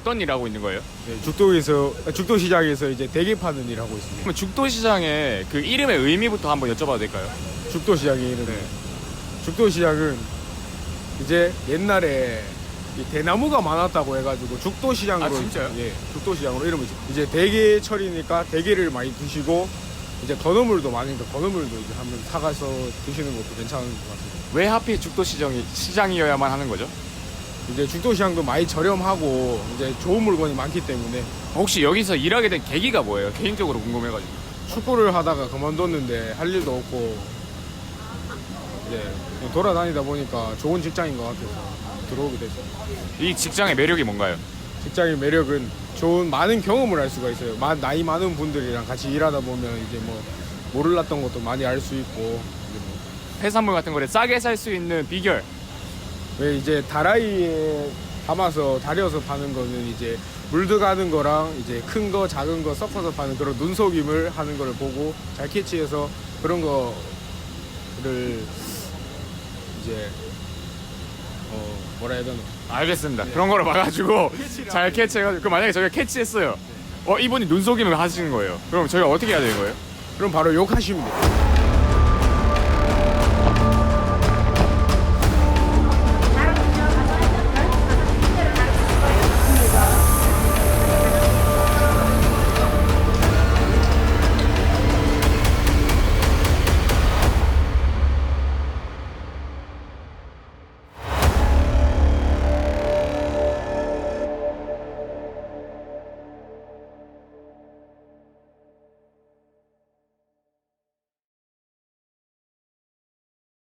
어떤 일 하고 있는 거예요? 네, 죽도에서 죽도 시장에서 이제 대게 파는 일 하고 있습니다. 그러면 죽도 시장의 그 이름의 의미부터 한번 여쭤봐도 될까요? 죽도 시장의 이름. 네. 죽도 시장은 이제 옛날에 이 대나무가 많았다고 해가지고 죽도 시장으로 아, 진짜요? 예, 죽도 시장으로 이름을 짓- 이제 대게철이니까 대게를 많이 드시고 이제 건어물도 많으니까 건어물도 이제 한번 사가서 드시는 것도 괜찮은 것 같습니다. 왜 하필 죽도 시장이 시장이어야만 하는 거죠? 이제 죽도 시장도 많이 저렴하고 이제 좋은 물건이 많기 때문에 혹시 여기서 일하게 된 계기가 뭐예요? 개인적으로 궁금해가지고. 축구를 하다가 그만뒀는데 할 일도 없고 이제 돌아다니다 보니까 좋은 직장인 것 같아서 들어오게 됐어요. 이 직장의 매력이 뭔가요? 직장의 매력은 좋은 많은 경험을 할 수가 있어요. 마- 나이 많은 분들이랑 같이 일하다 보면 이제 뭐 몰랐던 것도 많이 알 수 있고 이제 뭐 해산물 같은 거를 싸게 살 수 있는 비결. 왜 이제 다라이에 담아서 다려서 파는 거는 이제 물 들어가는 거랑 이제 큰 거 작은 거 섞어서 파는 그런 눈속임을 하는 거를 보고 잘 캐치해서 그런 거를 이제 어 뭐라 해야 되나 알겠습니다. 그런 거를 봐가지고 잘 캐치해가지고 그 만약에 저희가 캐치했어요. 어 이분이 눈속임을 하시는 거예요. 그럼 저희가 어떻게 해야 되는 거예요? 그럼 바로 욕하시면 돼요.